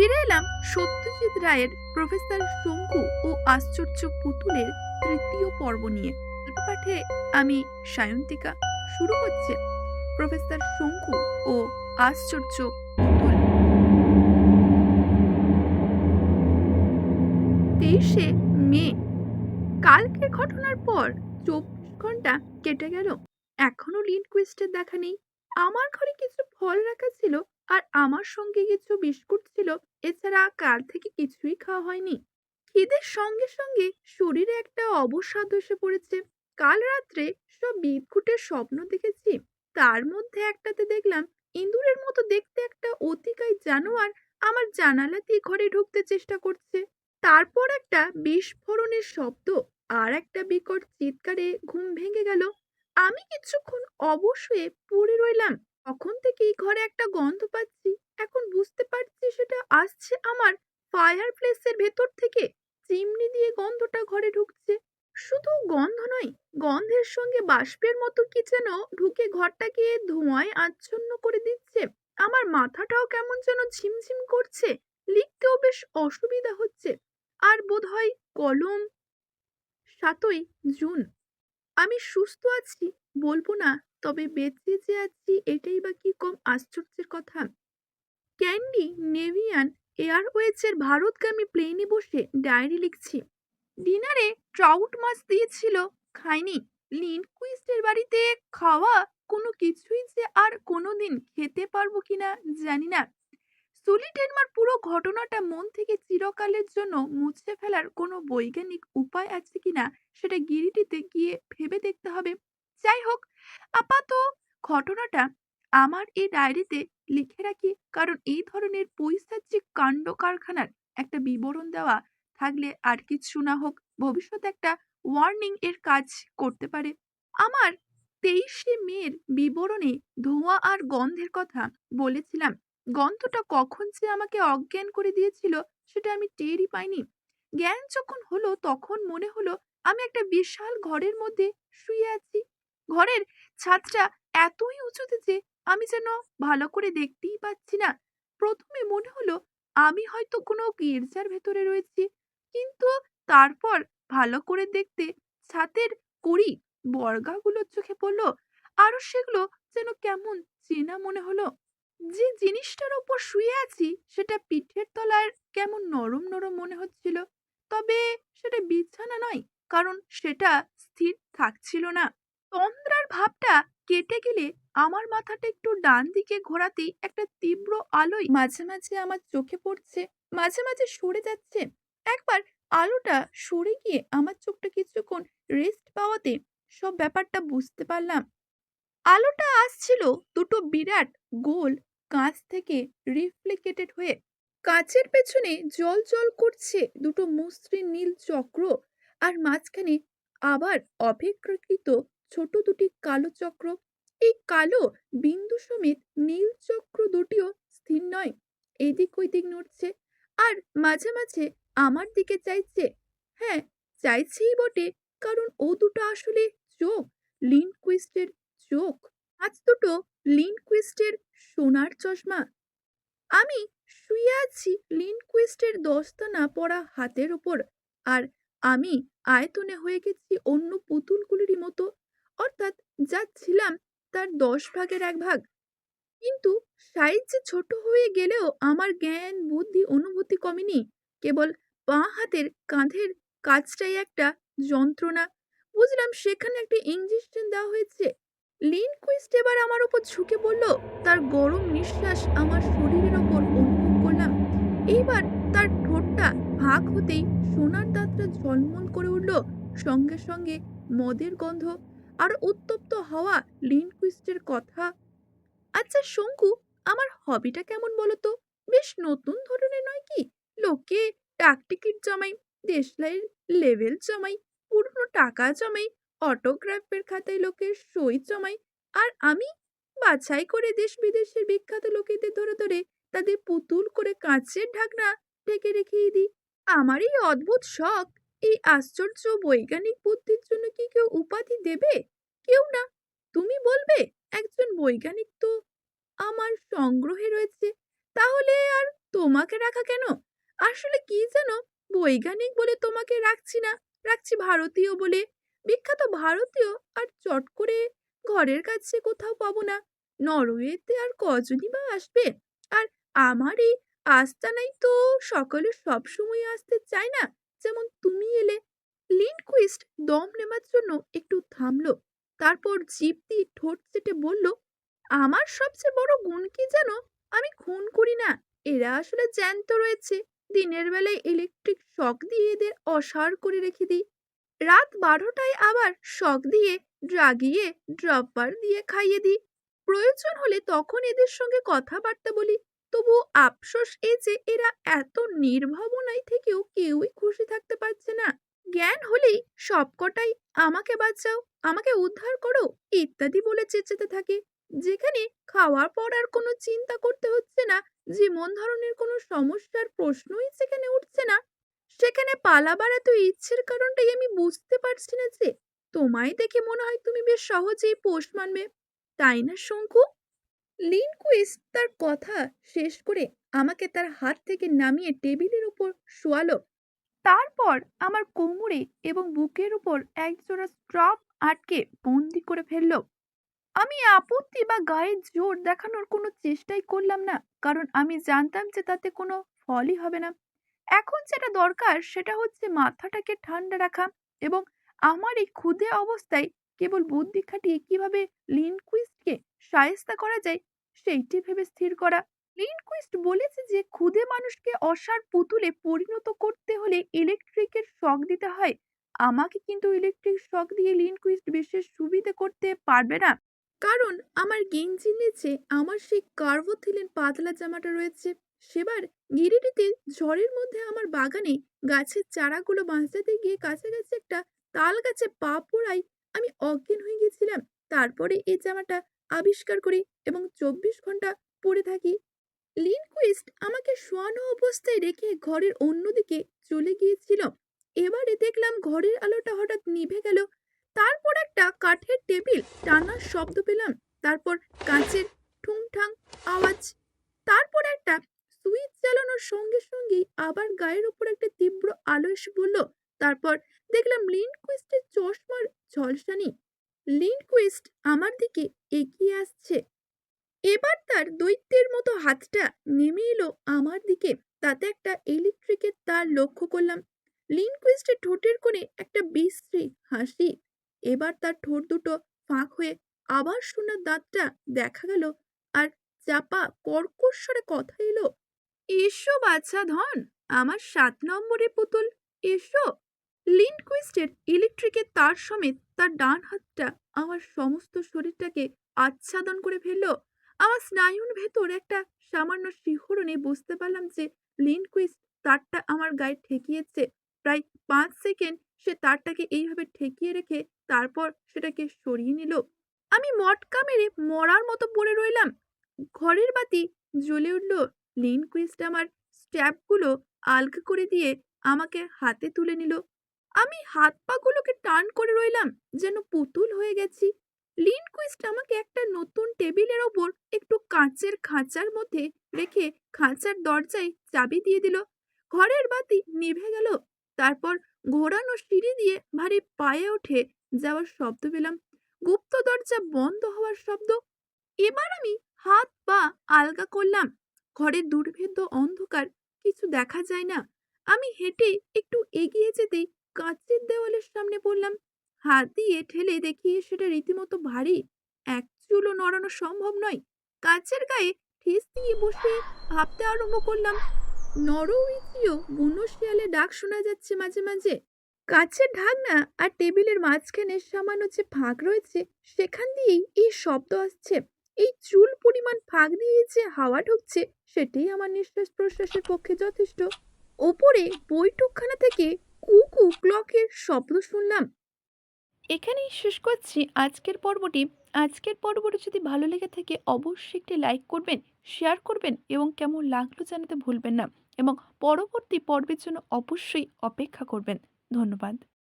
ফিরে এলাম সত্যজিৎ রায়ের প্রফেসর শঙ্কু ও আশ্চর্য পুতুলের তৃতীয় পর্ব নিয়ে। পাঠে আমি সায়ন্তিকা, শুরু হচ্ছে প্রফেসর শঙ্কু ও আশ্চর্য পুতুল। তেইশে মে। কালকের ঘটনার পর চব্বিশ ঘণ্টা কেটে গেল। এখনও লিন কুইস্টের দেখা নেই। আমার ঘরে কিছু ফল রাখা ছিল আর আমার সঙ্গে কিছু বিস্কুট ছিল, এছাড়া কাল থেকে কিছুই খাওয়া হয়নি। খিদের সঙ্গে সঙ্গে শরীরে একটা অবসাদ এসে পড়েছে। কাল রাত্রে সব বিদঘুটের স্বপ্ন দেখেছি। তার মধ্যে একটাতে দেখলাম, ইঁদুরের মতো দেখতে একটা অতিকায় জানোয়ার আমার জানালা দিয়ে ঘরে ঢুকতে চেষ্টা করছে। তারপর একটা বিস্ফোরণের শব্দ আর একটা বিকট চিৎকারে ঘুম ভেঙে গেল। আমি কিছুক্ষণ অবশ্যই পড়ে রইলাম। তখন থেকেই ঘরে একটা গন্ধ পাচ্ছি। এখন বুঝতে পারছি সেটা আসছে আমার ফায়ার প্লেসের ভেতর থেকে। চিমনি দিয়ে গন্ধটা ঘরে ঢুকছে। শুধু গন্ধ নয়, গন্ধের সঙ্গে বাষ্পের মতো কি যেন ঢুকে ঘরটাকে ধোঁয়ায় আচ্ছন্ন করে দিচ্ছে। আমার মাথাটাও কেমন যেন ঝিমঝিম করছে। লিখতেও বেশ অসুবিধা হচ্ছে। আর বোধহয় কলম সাতই জুন। আমি সুস্থ আছি, বলব না তবে বেঁচে যে আছি, এটাই বা কি কম আশ্চর্যের কথা? ক্যান্ডি, নেভিয়ান, এয়ারওয়েজের ভারতগামী প্লেনে বসে ডায়েরি লিখছি। ডিনারে ট্রাউট মাছ দিয়েছিল খাইনি লিন কুইস্টের বাড়িতে খাওয়া কোনো কিছুই যে আর কোনোদিন খেতে পারব কিনা জানি না। সুলি টেনমার পুরো ঘটনাটা মন থেকে চিরকালের জন্য মুছে ফেলার কোনো বৈজ্ঞানিক উপায় আছে কিনা সেটা গিরিটিতে গিয়ে ভেবে দেখতে হবে। যাই হোক আপাত ঘটনাটা আমার এই ডায়েরিতে লিখে রাখি। কারণ এই ধরনের পৈশাচিক কাণ্ড কারখানার একটা বিবরণ দেওয়া থাকলে আর কিছু না হোক, ভবিষ্যতে একটা ওয়ার্নিং এর কাজ করতে পারে। আমার তেইশে মেয়ের বিবরণে ধোঁয়া আর গন্ধের কথা বলেছিলাম। গন্ধটা কখন যে আমাকে অজ্ঞান করে দিয়েছিল, সেটা আমি টেরই পাইনি। জ্ঞান যখন হলো, তখন মনে হলো আমি একটা বিশাল ঘরের মধ্যে শুয়ে আছি। ঘরের ছাদটা এতই উঁচুতে যে আমি যেন ভালো করে দেখতেই পাচ্ছি না। প্রথমে মনে হলো আমি হয়তো কোনো গির্জার ভেতরে রয়েছি। কিন্তু তারপর ভালো করে দেখতে ছাদের কুড়ি বর্গাগুলোর চোখে পড়ল আরও সেগুলো যেন কেমন চেনা মনে হলো। যে জিনিসটার ওপর শুয়ে আছি সেটা পিঠের তলার কেমন নরম নরম মনে হচ্ছিল। তবে সেটা বিছানা নয়, কারণ সেটা স্থির থাকছিল না। তন্দ্রার ভাবটা কেটে গেলে আমার মাথাটা একটু ডান দিকে ঘোরাতেই একটা তীব্র আলোয় মাঝে মাঝে আমার চোখে পড়ছে, মাঝে মাঝে সরে যাচ্ছে। একবার আলোটা সরে গিয়ে আমার চোখটা কিছুক্ষণ রেস্ট পাওয়াতে সব ব্যাপারটা বুঝতে পারলাম। আলোটা আসছিল দুটো বিরাট গোল কাঁচ থেকে রিফ্লেকেটেড হয়ে। কাঁচের পেছনে জল জল করছে দুটো মসৃণ নীল চক্র, আর মাঝখানে আবার অপেক্ষাকৃত ছোট দুটি কালো চক্র। এই কালো বিন্দু সমেত নীল চক্র দুটিও স্থির নয়, এদিক ওইদিক নড়ছে। আর মাঝে মাঝে আমার দিকে চাইছে। হ্যাঁ চাইছেই বটে, কারণ ও দুটো আসলে চোখ লিন কুইস্টের চোখ। আজ দুটো লিন কুইস্টের সোনার চশমা। আমি শুয়ে আছি লিন কুইস্টের দস্তানা পরা হাতের ওপর। আর আমি আয়তনে হয়ে গেছি অন্য পুতুলগুলির মতো। অর্থাৎ যা ছিলাম তার দশ ভাগের এক ভাগ। কিন্তু সাইজ যে ছোট হয়ে গেলেও আমার জ্ঞান, বুদ্ধি, অনুভূতি কমেনি। কেবল বাঁ হাতের কাঁধের কাজটাই একটা যন্ত্রণা। বুঝলাম সেখানে একটা ইঞ্জেকশন দেওয়া হয়েছে। লিন কুইস্ট এবার আমার ওপর ঝুঁকে পড়ল। তার গরম নিঃশ্বাস আমার শরীরের ওপর অনুভব করলাম। এইবার তার ঠোঁটটা ভাগ হতেই সোনার দাঁতটা ঝলমল করে উঠল। সঙ্গে সঙ্গে মদের গন্ধ আর উত্তপ্ত হওয়া লিন কুইস্টের কথা? আচ্ছা শঙ্কু, আমার হবিটা কেমন বলো তো বেশ নতুন ধরনের নয় কি? লোকে ডাক টিকিট জমাই দেশলাইয়ের লেভেল জমাই, পুরনো টাকা জমাই, অটোগ্রাফের খাতায় লোকের সই জমাই, আর আমি বাছাই করে দেশ বিদেশের বিখ্যাত লোকেদের ধরে ধরে তাদের পুতুল করে কাঁচের ঢাকনা ঢেকে রেখেই দিই। আমার এই অদ্ভুত শখ। এই আশ্চর্য বৈজ্ঞানিক বুদ্ধির জন্য কি কেউ উপাধি দেবে? কেউ না। তুমি বলবে, একজন বৈজ্ঞানিক তো আমার সংগ্রহে রয়েছে। তাহলে আর তোমাকে রাখা কেন? আসলে কি জানো বৈজ্ঞানিক বলে তোমাকে রাখছি না। রাখছি ভারতীয় বলে। বিখ্যাত ভারতীয় আর চট করে ঘরের কাছে কোথাও পাবো না। নরওয়েতে আর কজনই বা আসবে? আর আমার এই আস্তানাই তো সকলে সবসময় আসতে চায় না। যেমন তুমি এলে। লিনকুইস্ট দম নেবার জন্য একটু থামলো, তারপর জিভ দিয়ে ঠোঁট চেটে বলল, আমার সবচেয়ে বড় গুণ কি জানো? আমি খুন করি না। এরা আসলে জ্যান্ত রয়েছে। দিনের বেলায় ইলেকট্রিক শক দিয়ে এদের অসাড় করে রেখে দিই। রাত বারোটায় আবার শক দিয়ে ড্রাগিয়ে ড্রপার দিয়ে খাইয়ে দিই। প্রয়োজন হলে তখন এদের সঙ্গে কথাবার্তা বলি। তবু আফসোস এই যে এরা এত নির্ভাবনায় থেকেও কেউই খুশি থাকতে পারছে না। জ্ঞান হলেই সবকটাই আমাকে বাঁচাও, আমাকে উদ্ধার করো, ইত্যাদি বলে চেঁচাতে থাকে। যেখানে খাওয়ার পর আর কোনো চিন্তা করতে হচ্ছে না, জীবন ধরনের কোনো সমস্যার প্রশ্নই সেখানে উঠছে না। সেখানে পালাবার এত ইচ্ছের কারণটাই আমি বুঝতে পারছি না যে, তোমায় দেখে মনে হয় তুমি বেশ সহজেই পোষ মানবে। তাই না, শঙ্কু? লিনকুইস্ট তার কথা শেষ করে আমাকে তার হাত থেকে নামিয়ে টেবিলের উপর শোয়ালো। তারপর আমার কোমরে এবং বুকের উপর একজোড়া স্ট্রপ আটকে বন্দি করে ফেলল। আমি আপত্তি বা গায়ে জোর দেখানোর কোনো চেষ্টাই করলাম না, কারণ আমি জানতাম যে তাতে কোনো ফলই হবে না। এখন যেটা দরকার সেটা হচ্ছে মাথাটাকে ঠান্ডা রাখা এবং আমার এই ক্ষুদে অবস্থায় কেবল বুদ্ধি খাটিয়ে কীভাবে লিনকুইস্টকে সায়স্তা করা যায় সেইটি ভেবে স্থির করা। লিনকুইস্ট বলেছে যে, ক্ষুদে মানুষকে অসার পুতুলে পরিণত করতে হলে ইলেকট্রিকের শক দিতে হয়। আমাকে কিন্তু ইলেকট্রিক শক দিয়ে লিনকুইস্ট বিশেষ সুবিধে করতে পারবে না। কারণ আমার গেঞ্জির নিচে আমার সেই কার্ভোথিলেন পাতলা জামাটা রয়েছে। সেবার গিরিটিতে ঝড়ের মধ্যে আমার বাগানে গাছের চারাগুলো বাঁচাতে গিয়ে কাছাকাছি একটা তাল গাছে পা পোড়াই আমি অজ্ঞান হয়ে গেছিলাম। তারপরে এই জামাটা আবিষ্কার করি এবং চব্বিশ ঘণ্টা পরে থাকি। লিনকুইস্ট আমাকে শোয়ানো অবস্থায় রেখে ঘরের অন্যদিকে চলে গিয়েছিল এবারে দেখলাম ঘরের আলোটা হঠাৎ নিভে গেল। তারপর একটা কাঠের টেবিল টানার শব্দ পেলাম। তারপর কাঁচের ঠুংঠাং আওয়াজ। তারপর একটা সুইচ চালানোর সঙ্গে সঙ্গেই আবার গায়ের উপর একটা তীব্র আলো এসে বলল, তারপর দেখলাম লিনকুইস্টের চশমার ঝলসানি। লিনকুইস্ট আমার দিকে এগিয়ে আসছে। এবার তার দৈত্যের মতো হাতটা নেমে এলো আমার দিকে। তাতে একটা ইলেকট্রিকের তার লক্ষ্য করলাম। লিনকুইস্টের ঠোঁটের কোণে একটা বিশ্রী হাসি। এবার তার ঠোঁট দুটো ফাঁক হয়ে আবার সোনার দাঁতটা দেখা গেল আর চাপা কর্কশ্বরে কথা এলো, এসো বাচ্চা ধন, আমার সাত নম্বরের পুতুল, এসো। লিনকুইস্টের ইলেকট্রিকের তার সমেত তার ডান হাতটা আমার সমস্ত শরীরটাকে আচ্ছাদন করে ফেলল। আমার স্নায়ুর ভেতর একটা সামান্য শিহরণে বুঝতে পারলাম যে লিনকুইস্ট তারটা আমার গায়ে ঠেকিয়েছে। প্রায় পাঁচ সেকেন্ড সে তারটাকে এইভাবে ঠেকিয়ে রেখে তারপর সেটাকে সরিয়ে নিল। আমি মটকা মেরে মরার মতো পড়ে রইলাম। ঘরের বাতি জ্বলে উঠল। লিনকুইস্ট আমার স্ট্যাপগুলো আলগা করে দিয়ে আমাকে হাতে তুলে নিল। আমি হাত পাগুলোকে টান করে রইলাম, যেন পুতুল হয়ে গেছি। লিনকুইস্ট আমাকে একটা নতুন টেবিলের ওপর একটু কাঁচের খাঁচার মধ্যে রেখে খাঁচার দরজায় চাবি দিয়ে দিল। ঘরের বাতি নিভে গেল। তারপর ঘোরানো সিঁড়ি দিয়ে ভারী পায়ে ওঠে যাওয়ার শব্দ পেলাম। গুপ্ত দরজা বন্ধ হওয়ার শব্দ। এবার আমি হাত পা আলগা করলাম। ঘরের দুর্ভেদ্য অন্ধকার, কিছু দেখা যায় না। আমি হেঁটে একটু এগিয়ে যেতেই কাঁচের দেওয়ালের সামনে পড়লাম। হাত দিয়ে ঠেলে দেখি সেটা রীতিমতো ভারী। এক চুলও নড়ানো সম্ভব নয়। কাঁচের গায়ে ঠেস দিয়ে বসে ভাবতে আরম্ভ করলাম নরউইচিও বুনো শিয়ালে ডাক শোনা যাচ্ছে মাঝে মাঝে। কাছের ঢাকনা আর টেবিলের মাঝখানে সামান্য যে ফাঁক রয়েছে, সেখান দিয়েই এই শব্দ আসছে। এই চুল পরিমাণ ফাঁক দিয়ে যে হাওয়া ঢুকছে, সেটাই আমার নিঃশ্বাস প্রশ্বাসের পক্ষে যথেষ্ট। ওপরে বৈঠকখানা থেকে ক্লকের শব্দ শুনলাম। এখানেই শেষ করছি আজকের পর্বটি। আজকের পর্বটি যদি ভালো লেগে থাকে অবশ্যই একটি লাইক করবেন, শেয়ার করবেন এবং কেমন লাগল জানাতে ভুলবেন না। এবং পরবর্তী পর্বের জন্য অবশ্যই অপেক্ষা করবেন। ধন্যবাদ।